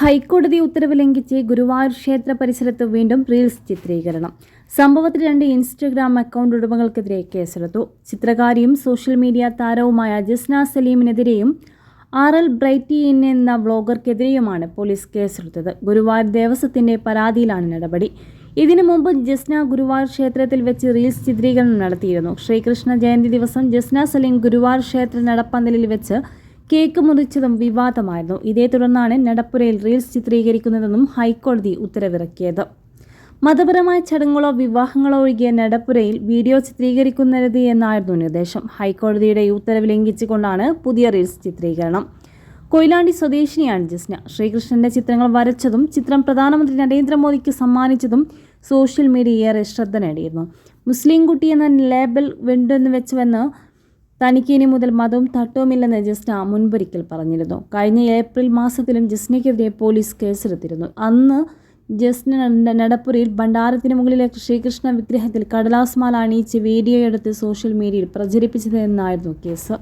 ഹൈക്കോടതി ഉത്തരവ് ലംഘിച്ച് ഗുരുവായൂർ ക്ഷേത്ര പരിസരത്ത് വീണ്ടും റീൽസ് ചിത്രീകരണം. സംഭവത്തിൽ രണ്ട് ഇൻസ്റ്റഗ്രാം അക്കൗണ്ട് ഉടമകൾക്കെതിരെ കേസെടുത്തു. ചിത്രകാരിയും സോഷ്യൽ മീഡിയ താരവുമായ ജസ്ന സലീമിനെതിരെയും ആർ എൽ ബ്രൈറ്റി ഇൻ എന്ന വ്ളോഗർക്കെതിരെയുമാണ് പോലീസ് കേസെടുത്തത്. ഗുരുവായൂർ ദേവസ്വത്തിന്റെ പരാതിയിലാണ് നടപടി. ഇതിനു മുമ്പ് ജസ്ന ഗുരുവായൂർ ക്ഷേത്രത്തിൽ വെച്ച് റീൽസ് ചിത്രീകരണം നടത്തിയിരുന്നു. ശ്രീകൃഷ്ണ ജയന്തി ദിവസം ജസ്ന സലീം ഗുരുവായൂർ ക്ഷേത്ര നടപ്പന്തലിൽ വെച്ച് കേക്ക് മുറിച്ചതും വിവാദമായിരുന്നു. ഇതേ തുടർന്നാണ് നടപ്പുരയിൽ റീൽസ് ചിത്രീകരിക്കുന്നതെന്നും ഹൈക്കോടതി ഉത്തരവിറക്കിയത്. മതപരമായ ചടങ്ങുകളോ വിവാഹങ്ങളോ ഒഴികെ നടപ്പുരയിൽ വീഡിയോ ചിത്രീകരിക്കുന്നരുത് എന്നായിരുന്നു നിർദ്ദേശം. ഹൈക്കോടതിയുടെ ഉത്തരവ് ലംഘിച്ചുകൊണ്ടാണ് പുതിയ റീൽസ് ചിത്രീകരണം. കൊയിലാണ്ടി സ്വദേശിനിയാണ് ജസ്ന. ശ്രീകൃഷ്ണന്റെ ചിത്രങ്ങൾ വരച്ചതും ചിത്രം പ്രധാനമന്ത്രി നരേന്ദ്രമോദിക്ക് സമ്മാനിച്ചതും സോഷ്യൽ മീഡിയ ഏറെ ശ്രദ്ധ നേടിയിരുന്നു. മുസ്ലിം കുട്ടി എന്ന ലേബൽ വെണ്ടെന്ന് വെച്ചുവെന്ന് തനിക്ക് ഇനി മുതൽ മതവും തട്ടവുമില്ലെന്ന് ജസ്ന മുൻപൊരിക്കൽ പറഞ്ഞിരുന്നു. കഴിഞ്ഞ ഏപ്രിൽ മാസത്തിലും ജസ്നയ്ക്കെതിരെ പോലീസ് കേസെടുത്തിരുന്നു. അന്ന് ജസ്ന നടപ്പുരയിൽ ഭണ്ഡാരത്തിന് മുകളിലെ ശ്രീകൃഷ്ണ വിഗ്രഹത്തിൽ കടലാസ് മാല അണിയിച്ച് സോഷ്യൽ മീഡിയയിൽ പ്രചരിപ്പിച്ചതെന്നായിരുന്നു കേസ്.